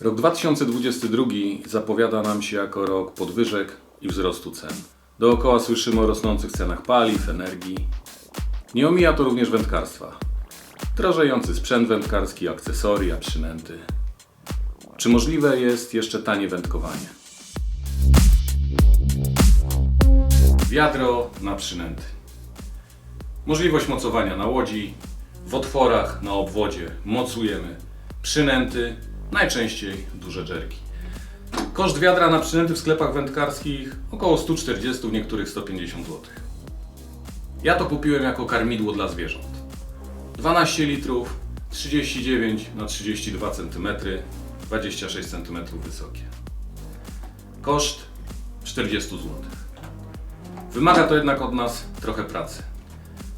Rok 2022 zapowiada nam się jako rok podwyżek i wzrostu cen. Dookoła słyszymy o rosnących cenach paliw, energii. Nie omija to również wędkarstwa. Drożejący sprzęt wędkarski, akcesoria, przynęty. Czy możliwe jest jeszcze tanie wędkowanie? Wiadro na przynęty. Możliwość mocowania na łodzi, w otworach, na obwodzie mocujemy przynęty, najczęściej duże dżerki. Koszt wiadra na przynęty w sklepach wędkarskich około 140, w niektórych 150 zł. Ja to kupiłem jako karmidło dla zwierząt. 12 litrów, 39 na 32 cm, 26 cm wysokie. Koszt 40 zł. Wymaga to jednak od nas trochę pracy.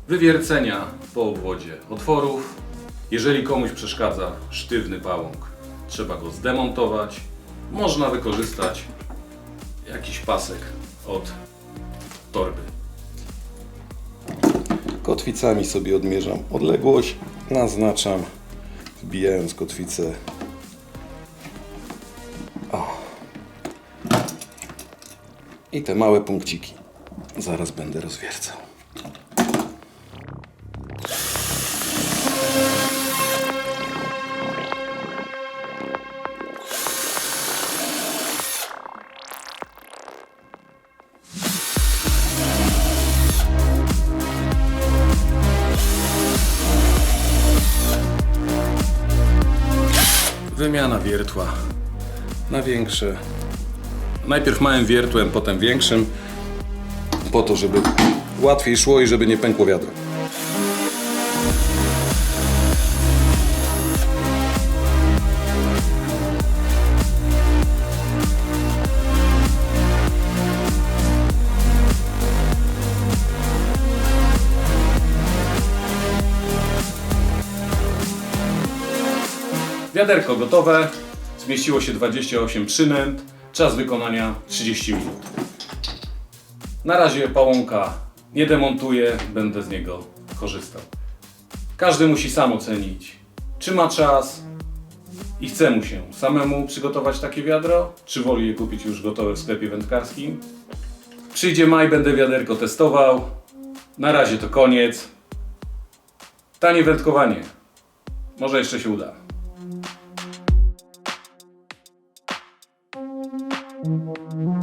Wywiercenia po obwodzie otworów. Jeżeli komuś przeszkadza sztywny pałąk, trzeba go zdemontować. Można wykorzystać jakiś pasek od torby. Kotwicami sobie odmierzam odległość, naznaczam, wbijając kotwicę. O. I te małe punkciki zaraz będę rozwiercał. Wymiana wiertła. Na większe, Najpierw małym wiertłem, potem większym. po to, żeby łatwiej szło i żeby nie pękło wiadro. Wiaderko gotowe. Zmieściło się 28 przynęt. Czas wykonania 30 minut. Na razie pałąka nie demontuję, będę z niego korzystał. Każdy musi sam ocenić, czy ma czas i chce mu się samemu przygotować takie wiadro, czy woli je kupić już gotowe w sklepie wędkarskim. Przyjdzie maj, będę wiaderko testował. Na razie to koniec. Tanie wędkowanie. Może jeszcze się uda. Thank you.